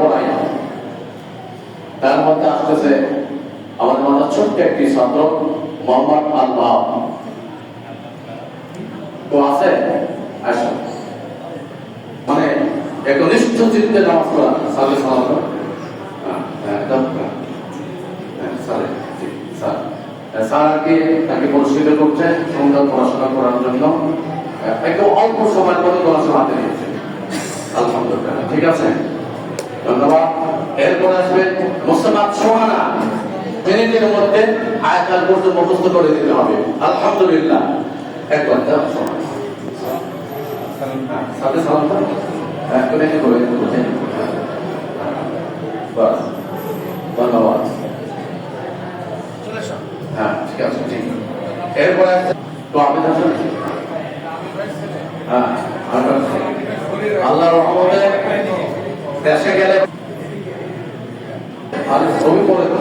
মানে তার মধ্যে আসতেছে আমাদের মাথার ছোট্ট একটি ছাত্র মোহাম্মদ আল্লাহ তো আছে আসো মানে চিত্তে নামাজ পড়া সালে সালাম। হ্যাঁ, হ্যাঁ, হ্যাঁ। সালে, জি, স্যার। স্যার আর কি তাকে করছে পড়াশোনা করার জন্য একদম অল্প সময়ের মধ্যে পড়াশোনা হাতে নিয়েছে। আলহামদুলিল্লাহ ঠিক আছে? ধন্যবাদ। এরপর আসবে মোসাম্মদ সোহানা। মিনিটের মধ্যে আয়াতাল পর্যন্ত মুখস্থ করে দিতে হবে। আলহামদুলিল্লাহ। হ্যাঁ, সাথে সালাম হ্যাঁ করে বলছেন বাস ধন্যবাদ। হ্যাঁ ঠিক আছে ঠিক। এরপরে তো আমি আসলে হ্যাঁ আরেকবার রহমতে দেশে গেলে আর ছবি পড়ে তো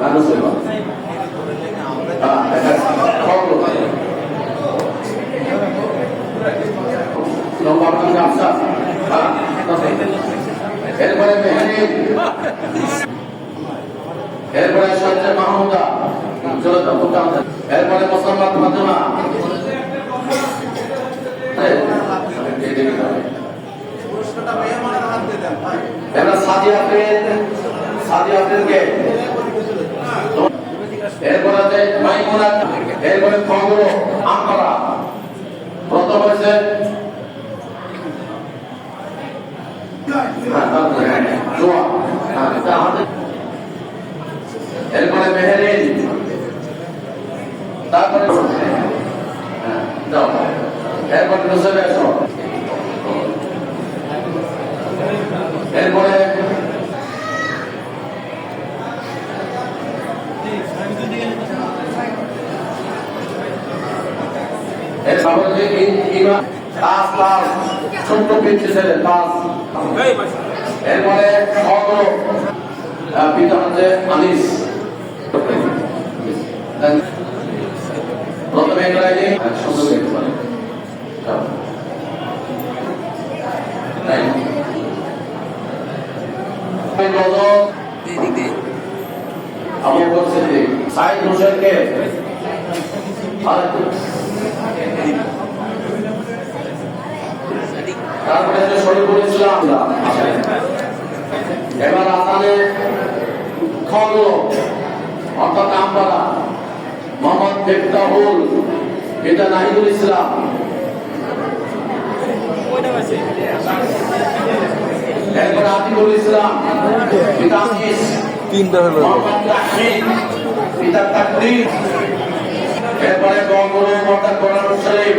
মানুষ এবার হ্যাঁ এটা খবর নম্বর খান গামছা হ্যাঁ এরপরে মেহানি এরপরে সজ্জা মাহমুদা এরপরে মোসাম্মদ ফাতেমা এরপরে প্রথম হয়েছে হ্যাঁ, তারপরে, হ্যাঁ, জোয়া। হ্যাঁ, এটা আমাদের এরপরে মেহেরিন তারপরে হ্যাঁ, যাও এরপর এরপরে এর সামনে ইমা- তাস ছোট্ট ছেলে তাস এরপরে পিতা হচ্ছে আনিস। প্রথমে সাইদ হোসেনকে তারপরে যে শরীফুল ইসলাম এবার আসানে খন্ড অর্থাৎ আমপাড়া মোহাম্মদ বেফতাহুল পিতা নাহিদুল ইসলাম। এরপরে আতিকুল ইসলাম পিতা তিনটা হলো। পিতা তাকদির। এরপরে শরীফ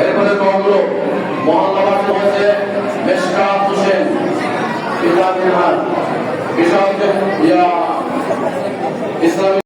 এরপরে কমগুলো মহল্লাবাসী হয়েছে মেশকাত হোসেন বিহার ইয়া ইসলামী